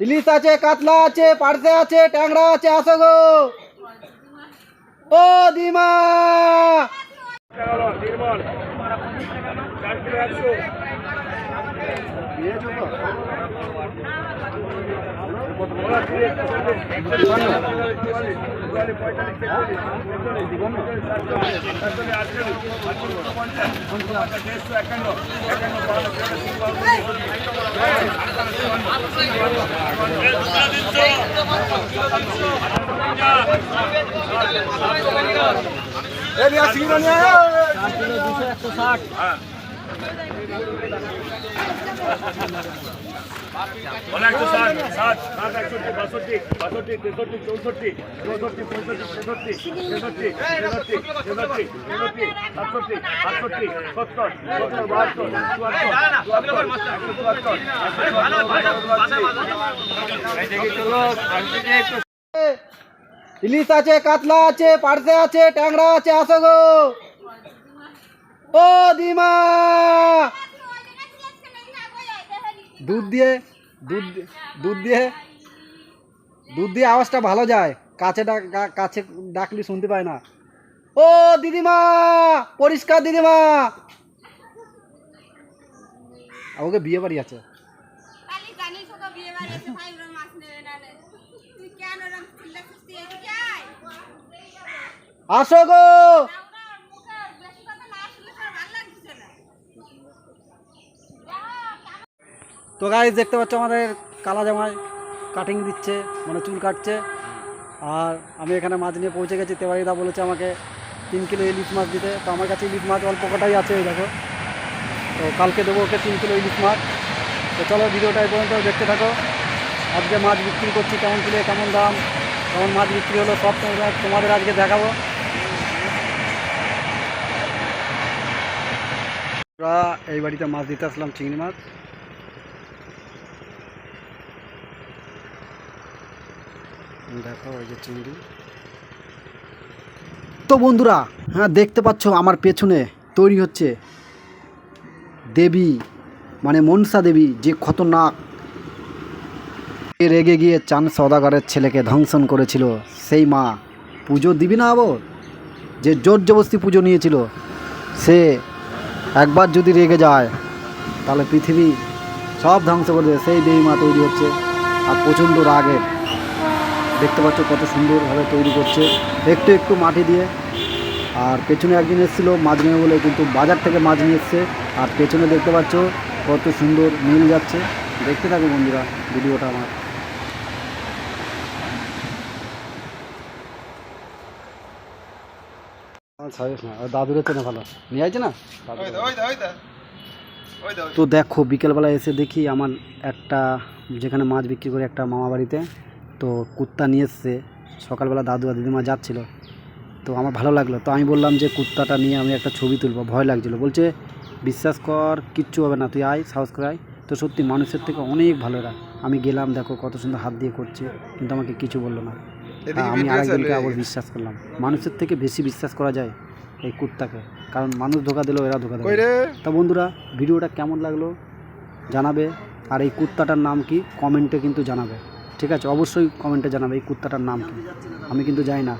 ইলিশ আছে কাতলা আছে পার্সে আছে ট্যাংরা আছে আসো গো। ও দিমা। একশো ষাট ষাট ষাট একষট্টি বাষট্টি বাষট্টি তেষট্টি চৌষট্টি চৌষট্টি ইলিশ আছে কাতলা আছে পার্সে আছে ট্যাংরা আছে আসো গো ও দিমা দুধ দিয়ে দুধ দুধ দিয়ে দুধ দিয়ে আওয়াজটা ভালো যায়। কাছে কাছে ডাকলি শুনতে পায় না। ও দিদিমা পরিষ্কার দিদিমা। আমাকে বিয়ে বাড়ি আছে। খালি জানিস ওকে বিয়ে বাড়ি এসে ভাই ওরা মাছ নেবে না নে। তুই কেন ওরম চিল্লাচ্ছিস তুই এদিকে আয়। আসো গো ওরা মুখে বেশি কথা না শুনলে তোর ভালো লাগছে না। তো গাইজ দেখতে পাচ্ছ আমাদের কালা জামাই কাটিং দিচ্ছে মানে চুল কাটছে। আর আমি এখানে মাছ নিয়ে পৌঁছে গেছি। তেওয়ারিদা বলেছে আমাকে তিন কিলো ইলিশ মাছ দিতে। তো আমার কাছে ইলিশ মাছ অল্প কটাই আছে দেখো। তো কালকে দেবো ওকে তিন কিলো ইলিশ মাছ। তো চলো, ভিডিওটা এই পর্যন্ত দেখতে থাকো। আজকে মাছ বিক্রি করছি কেমন কিলো কেমন দাম, কেমন মাছ বিক্রি হলো, সব তোমাদের আজকে দেখাবো। আমরা এই বাড়িতে মাছ দিতে আসলাম চিংড়ি মাছ। তো বন্ধুরা হ্যাঁ দেখতে পাচ্ছ আমার পেছনে তৈরি হচ্ছে দেবী মানে মনসা দেবী, যে খতরনাক রেগে গিয়ে চান সদাগরের ছেলেকে ধ্বংসন করেছিল। সেই মা পুজো দিবি না আবার? যে জোর জবস্তি পুজো নিয়েছিল, সে একবার যদি রেগে যায়, তাহলে পৃথিবী সব ধ্বংস করে দেবে। সেই দেবী মা তৈরি হচ্ছে আর প্রচণ্ড রাগের দেখতে পাচ্ছ কত সুন্দরভাবে তৈরি করছে। একটু একটু মাটি দিয়ে। আর পেছনে একজন এসেছিল মাছ নেবে বলে কিন্তু বাজার থেকে মাছ নিয়ে এসছে। আর পেছনে দেখতে পাচ্ছ কত সুন্দর মিল যাচ্ছে। দেখতে থাকো বন্ধুরা ভিডিওটা আমার। দাদুর হচ্ছে না ভালো। নিয়ে আছে না। তো দেখো বিকেলবেলা এসে দেখি আমার একটা যেখানে মাছ বিক্রি করে একটা মামা বাড়িতে তো কুত্তা নিয়ে এসছে। সকালবেলা দাদু আর দিদিমা যাচ্ছিল। তো আমার ভালো লাগল। তো আমি বললাম যে কুত্তাটা নিয়ে আমি একটা ছবি তুলবো। ভয় লাগছিল। বলছে বিশ্বাস কর কিচ্ছু হবে না। তুই আয় সাহস করে আয় তো সত্যি মানুষের থেকে অনেক ভালো এরা। আমি গেলাম দেখো কত সুন্দর হাত দিয়ে করছে কিন্তু আমাকে কিছু বলল না। আমি আরেকজনকে আবার বিশ্বাস করলাম। মানুষের থেকে বেশি বিশ্বাস করা যায় এই কুত্তাকে। কারণ মানুষ ধোকা দিলেও এরা ধোকা দেবে। তা বন্ধুরা ভিডিওটা কেমন লাগল জানাবে। আর এই কুত্তাটার নাম কি? কমেন্টে কিন্তু জানাবে। ঠিক আছে অবশ্যই কমেন্টে জানাবে এই কুত্তাটার নাম কি। আমি কিন্তু যাই না।